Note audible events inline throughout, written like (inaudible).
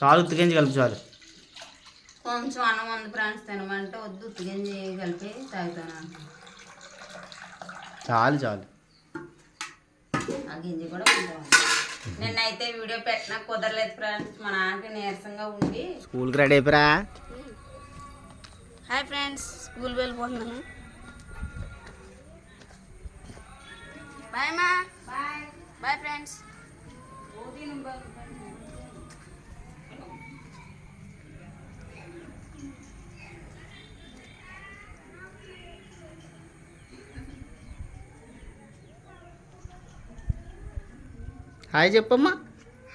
చాలు ఉత్తికించి కలుపు చాలు. కొంచెం అన్నం ఉంది ఫ్రెండ్స్ తినమంటే వద్దు ఉత్తిగింజి కలిపి తాగుతాను. చాలు చాలు. ఆ గింజ కూడా కొంచెం నిన్నైతే వీడియో పెట్టినా కుదరలేదు ఫ్రెండ్స్ మా నాన్నకి నీరసంగా ఉండి. స్కూల్కి రెడీ అయిపోరా? హాయ్ ఫ్రెండ్స్ స్కూల్ వెళ్ళిపోతున్నాను. బాయ్ మా బాయ్. Bye friends. హాయ్ చెప్పమ్మా.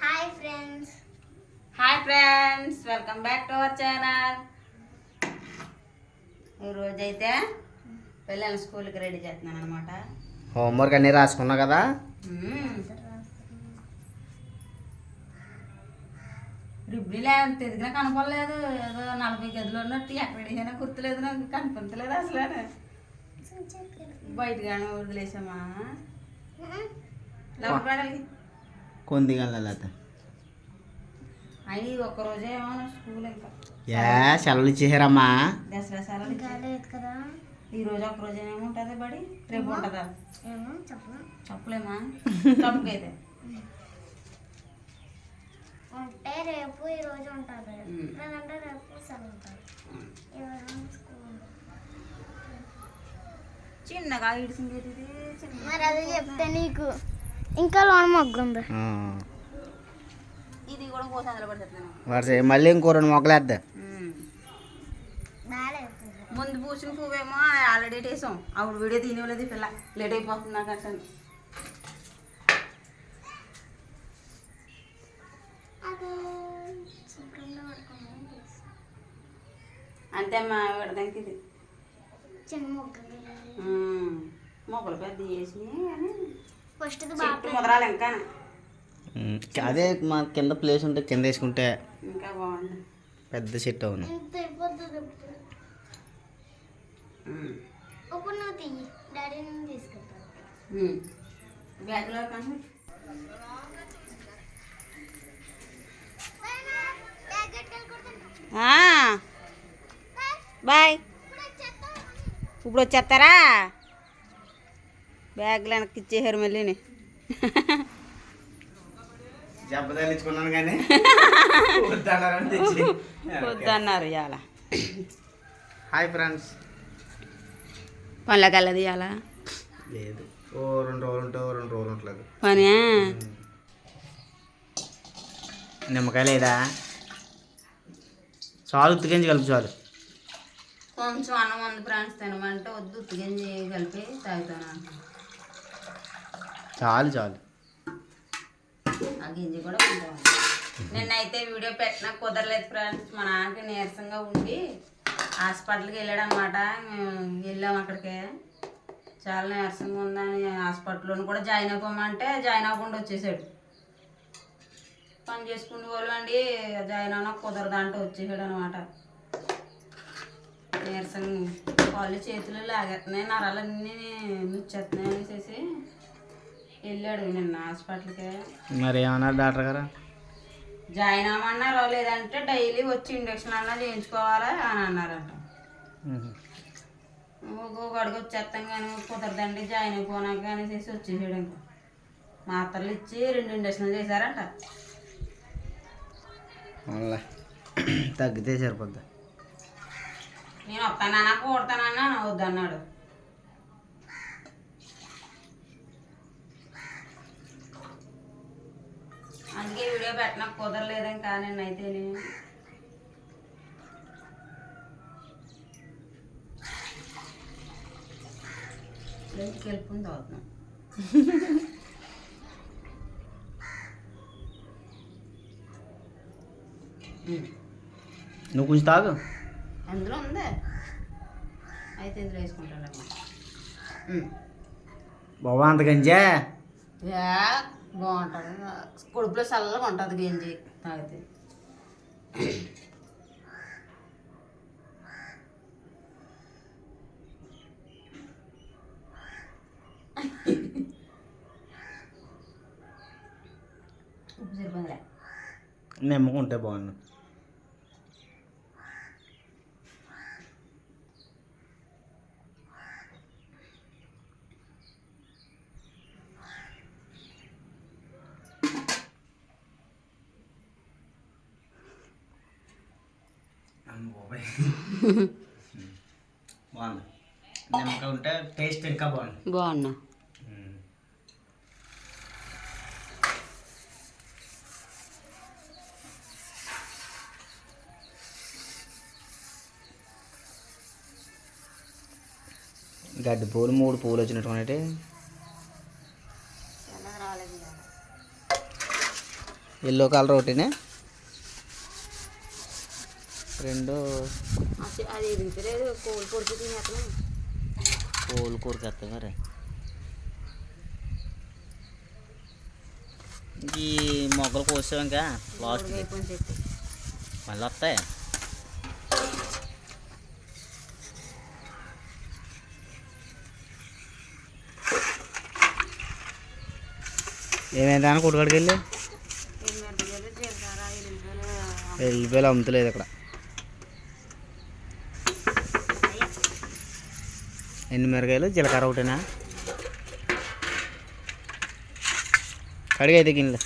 Hi friends hi friends welcome back to our channel ఈరోజైతే పిల్లల్ని స్కూల్కి రెడీ చేస్తున్నాను అనమాట హోంవర్క్ అన్నీ రాసుకున్నావు కదా? రిబ్బిలే అంత ఎదిగినా కనపడలేదు. ఏదో నలభై గదిలో ఉన్నట్టు ఎక్కడైనా గుర్తులేదు నాకు. కనిపించలేదు అసలు. బయటగానే వదిలేసామా? ఏమో స్కూల్ ఇంకా. సెలవులు ఇచ్చేసారమ్మా. దసరా సెలవులు కదా. ఈ రోజు ఒక రోజు ఏముంటుంది బడి? రేపు ఉంటుందా? ఏమో చెప్పను చెప్పలేమా? తప్పకైతే. ఉంటే రేపు ఈ రోజు. లేదంటే స్కూల్ చిన్నగా ఇడిసింది మరి అదే చెప్తే నీకు. ఇంకా లోన్ మొగ్గుంది ఇది కూడా కోసి అందులో పడుతున్నాను వరుస మళ్ళీ ఇంకో రెండు మొక్కలు వేద్దా ముందు పూసిన పువ్వేమో ఆల్రెడీ వేసాం. అప్పుడు వీడియో తినేవాళ్ళది ఈ పిల్ల. లేట్ అయిపోతుంది నాకు అసలు. అంతే అమ్మా విడదానికి ఇది. మొగ్గు. మొక్కలు పెద్ద వేసి కానీ చెట్టు ముదరాలి ఇంకా. ఉమ్, అదే మా కింద ప్లేస్ ఉంటే కింద వేసుకుంటే ఇంకా బాగుంది పెద్ద చెట్టు అవును. ఇంత అయిపోతుంది ఇప్పుడు ఉమ్. ఇప్పుడు నువ్వు తీయి. డాడీ నేను తీసుకెళ్తాను ఉమ్. బ్యాగ్లో కానీ. బాయ్. ఇప్పుడు వచ్చేస్తారా? బ్యాగ్లు వెనక్కి ఇచ్చేసారు మళ్ళీ కానీ వద్దన్నారు ఇవాళ. Hi friends. పనులకు వెళ్ళదు ఇవాళ. లేదు. ఓ రెండు రోజులు ఉంటే ఓ రెండు రోజులు ఉంటలేదు. పని నిమ్మకాయ లేదా? చాలు ఉత్తికించి కలుపు చాలు. కొంచెం అన్నం ఉంది ఫ్రెండ్స్ తినమంటే వద్దు. ఉత్తిగింజి కలిపి తాగుతాను. చాలు చాలు. ఆ గింజ కూడా నిన్నైతే వీడియో పెట్టినా కుదరలేదు ఫ్రెండ్స్. మా నాన్నకి నీరసంగా ఉండి హాస్పిటల్కి వెళ్ళాడు అనమాట వెళ్ళాం అక్కడికి. చాలా నీరసంగా ఉందని హాస్పిటల్లో కూడా జాయిన్ అయిపోమంటే జాయిన్ అవ్వకుండా వచ్చేసాడు. పని చేసుకునే వాళ్ళు అండి జాయిన్ అవ్వక కుదరదు అంటే వచ్చేసాడు అనమాట. నీరసంగా కాళ్ళు చేతులు లాగేస్తున్నాయి నరాలన్నీ ముచ్చేస్తున్నాయి అనేసి. వెళ్ళాడు నిన్న హాస్పిటల్కి. మరి ఏమన్నారు డాక్టర్ గారు? జాయిన్ అవ్వమన్నారో లేదంటే డైలీ వచ్చి ఇండక్షన్ అన్నా చేయించుకోవాలా అని అన్నారంట. అడుగు వచ్చేస్తాం కానీ కుదరదండి జాయిన్ అయిపోనాక అనేసి వచ్చేసాడు ఇంకా. మాత్రలు ఇచ్చి రెండు ఇండక్షన్లు చేశారంట. తగ్గితే సరిపోద్ది. నేను వస్తానన్నా కూడతానన్నా వద్దన్నాడు అందుకే వీడియో పెట్టినా కుదరలేదేం కానీ అయితే వెళ్ళిపోయింది అవుతున్నాం నువ్వు కొంచెం తాగు. అందులో ఉందే. అయితే ఇందులో వేసుకుంటాడమ్మా బాబా అంత గంజా? యా. బాగుంటుంది. కడుపులో చల్లగా ఉంటుంది గంజి. తాగితే. ఉప్పు సరిపోతుందిలే (laughs) బాగుంది. నిమ్మకాయ ఉంటే టేస్ట్ ఇంకా బాగుంది. బాగున్నా. గడ్డి పూలు మూడు పూలు వచ్చినటువంటి ఎల్లో కలర్ ఒకటినే? రెండు అది ఎదుగుతలేదు తినేస్తున్నాం పూలు కూరకెత్తాయి మరి ఈ మొగ్గలు కోసాం ఇంకా లాస్ట్ మళ్ళీ వస్తాయి? ఏమైందా కొట్టుకాడికి వెళ్ళి? వెళ్ళిపోయి అమ్ముతలేదు ఇక్కడ. ఎన్ని మిరకాయలు జీలకర్ర ఒకటేనా? కడిగి అయితే గిన్నెలు.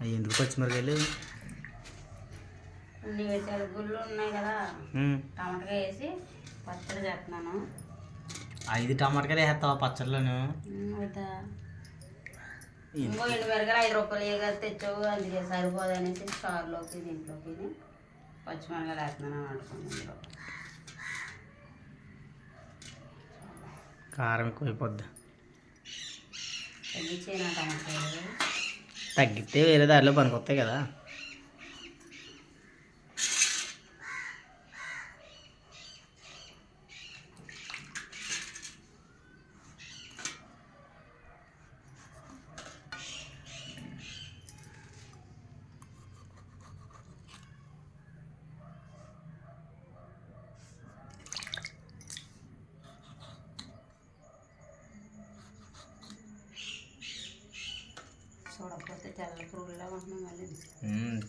అవి ఎందుకు పచ్చిమిరకాయలు? అన్ని వేసాలు గుళ్ళు ఉన్నాయి కదా. ఉమ్. టమాటా వేసి పచ్చడి చేస్తున్నాను. ఐదు టమాటకాయలు వేస్తావా పచ్చడిలోను? ఇంకో ఎండు మిరగాయలు ఐదు రూపాయలు ఏ తెచ్చావు. అందుకే సరిపోదు అనేసి చారులోకి దీంట్లోకి పచ్చిమిరకాయలు వేస్తున్నాను ఇందులో. కారం ఎక్కువ అయిపోద్ది తగ్గించేనా టమాటాలు. తగ్గితే వేరే దారిలో పనికొస్తాయి కదా.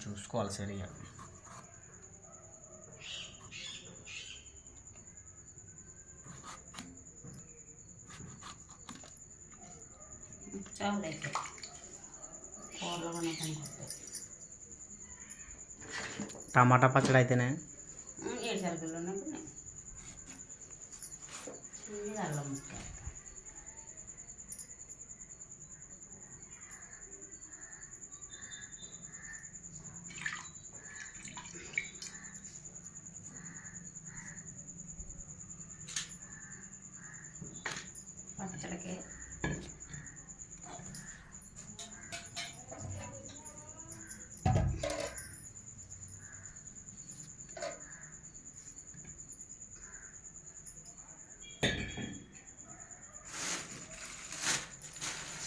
చూసుకోవాలి సరిగా. చాలు అయితే. కూరలో టమాటా పచ్చడి అయితేనే? ఏడు సరుకులు ఉన్నప్పుడు. అల్లం ముక్క.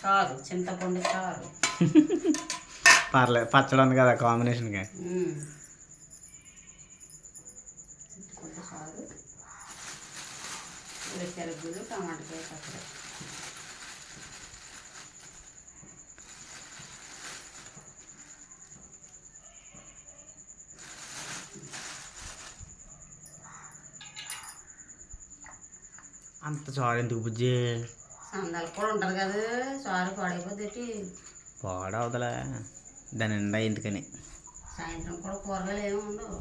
చారు చింతపండు చారు. పర్లేదు పచ్చడి ఉంది కదా కాంబినేషన్కి. చింతపండు చారు ఉల్లిచెరగులు టమాటకాయ పచ్చడి. అంత చారు ఎందుకు బుజ్జి? సందాలు కూడా ఉంటుంది కదా. చారు పాడైపోద్ది పాడవదలే. దాని నిండా ఎందుకని? సాయంత్రం కూడా కూరగాయలు ఏమి ఉండవు.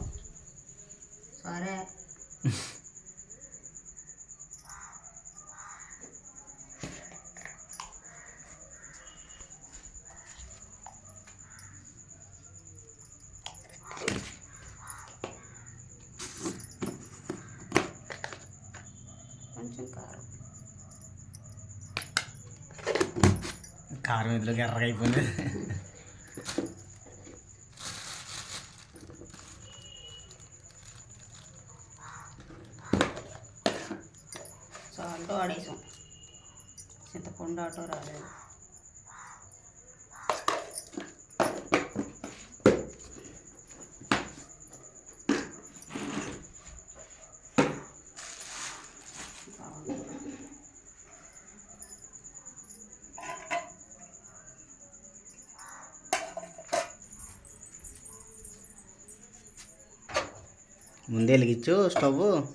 సరే కొంచెం కారం కారం ఇందులోకి ఎర్రగా అయిపోయింది సాల్ట్ ఆడేసాం చింతపండు ఆటో రాలేదు ముందే వెలిగించు స్టవ్.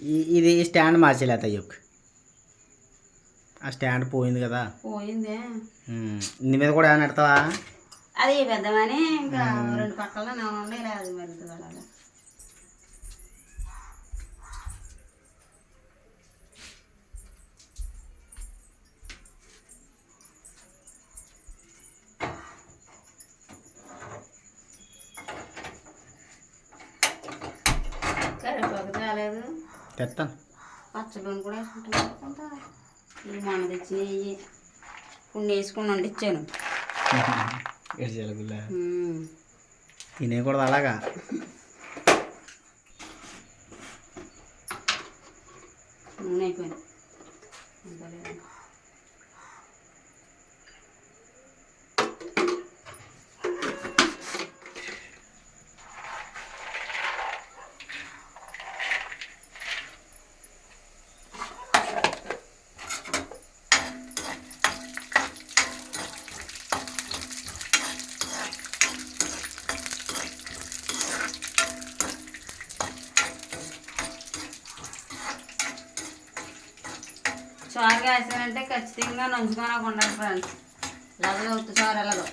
ఇది. స్టాండ్ మార్చేలేత చెప్పు ఆ స్టాండ్ పోయింది కదా. పోయిందే. ఇంటి మీద కూడా ఏమైనా పెడతావా? అది పెద్దమని ఇంకా రెండు పక్కల అది తెస్తాను పచ్చడిని కూడా వేసుకుంటున్నాను కొంత ఇది మన తెచ్చినవి కొన్ని వేసుకుని వండిచ్చాను ఎడిచెలగుల్లా (laughs) ఉమ్. తినేయకూడదు అలాగా. నూనె అయిపోయింది. చారు కాసానంటే ఖచ్చితంగా నంచుకొని ఉండాలి ఫ్రెండ్స్ లేకపోతే ఉత్త చారు ఎలాగో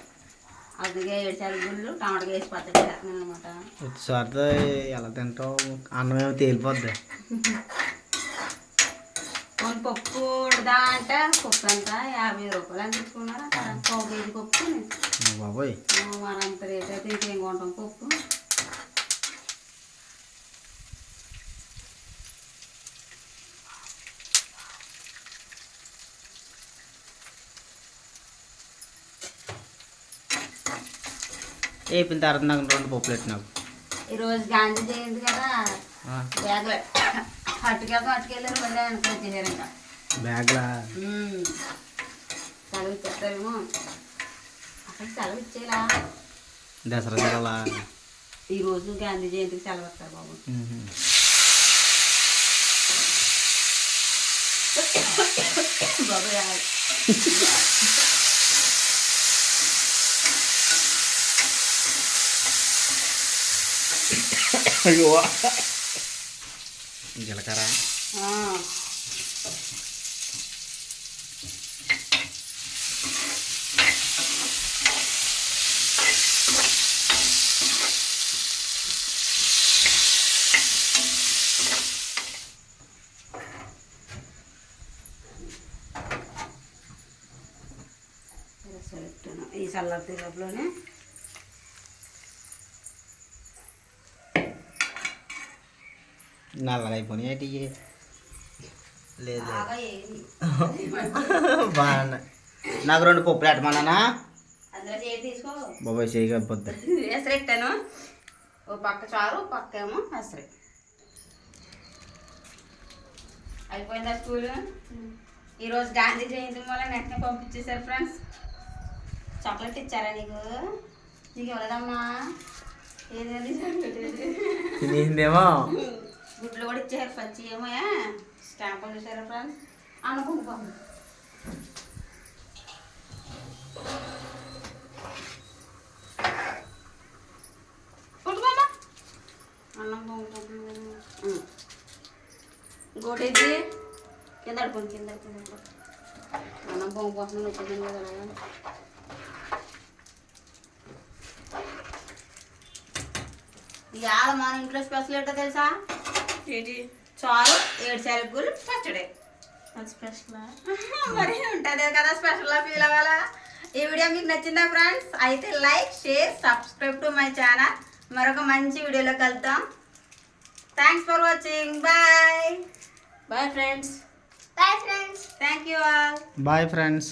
అందుకే ఏడుచారు గుళ్ళు టమాటా వేసి పచ్చడి చేస్తున్నాను అనమాట ఉత్సారితో ఎలా తింటావు? అన్నం ఏమో తేలిపోద్ది. కొన్ని పప్పు వండుదా అంటే పప్పు ఎంత? యాభై రూపాయలు అని తెచ్చుకున్నారు పావు కేజీ పప్పు బాబోయ్. మరంత రేట్ అయితే ఇంకేం కొంటాం? పప్పు. వేపిన తర్వాత నాకు రెండు పప్పులు ఎట్టు నాకు ఈరోజు గాంధీ జయంతి కదా బ్యాగ్లో అట్టుకెళ్ళారు మళ్ళీ వెనక్కి వచ్చేసారు ఇంకా బ్యాగ్లా. సెలవు ఇచ్చేస్తారేమో. అక్కడ సెలవు ఇచ్చేలా? దసరా సెలవులా ఈరోజు గాంధీ జయంతికి సెలవు ఇస్తారు బాబు. బాబు జీలకర్ర. ఈ చల్లారి లోపలనే నల్లగా అయిపోయినాయి ఏంటి ఇయ్యి? లేదు బాగా నాకు రెండు పప్పులు ఎట్టమన్నానా బాబాయ్ అయిపోద్ది ఎసరెట్టాను ఓ పక్క చారు పక్క ఏమో ఎసరే అయిపోయిందా స్కూల్ ఈరోజు గాంధీ జయంతి వల్ల వెంటనే పంపించేశారు ఫ్రెండ్స్ చాక్లెట్ ఇచ్చారా నీకు నీకు ఇవ్వలేదమ్మా ఏది చాక్లెట్ తినేసిందేమో గుడ్లు కూడా ఇచ్చారు పచ్చి ఏమో స్టాంపులు చూసారా ఫ్రెండ్స్? అనుకుంటు ఇది కింద అడుకోండి కింద. అన్నం పొంగిపోతుంది వచ్చింది కదా. ఇవాళ మన ఇంట్లో స్పెషల్ ఏంటో తెలుసా? ఏంటి చారు ఏడు శనగలు పచ్చడి. స్పెషల్ మరి ఉంటుంది కదా స్పెషల్గా ఫీల్ అవ్వాలా? ఈ వీడియో మీకు నచ్చిందా ఫ్రెండ్స్ అయితే like share subscribe to my channel మరొక మంచి వీడియోలో కలుద్దాం. Thanks for watching bye bye friends bye friends thank you all bye friends.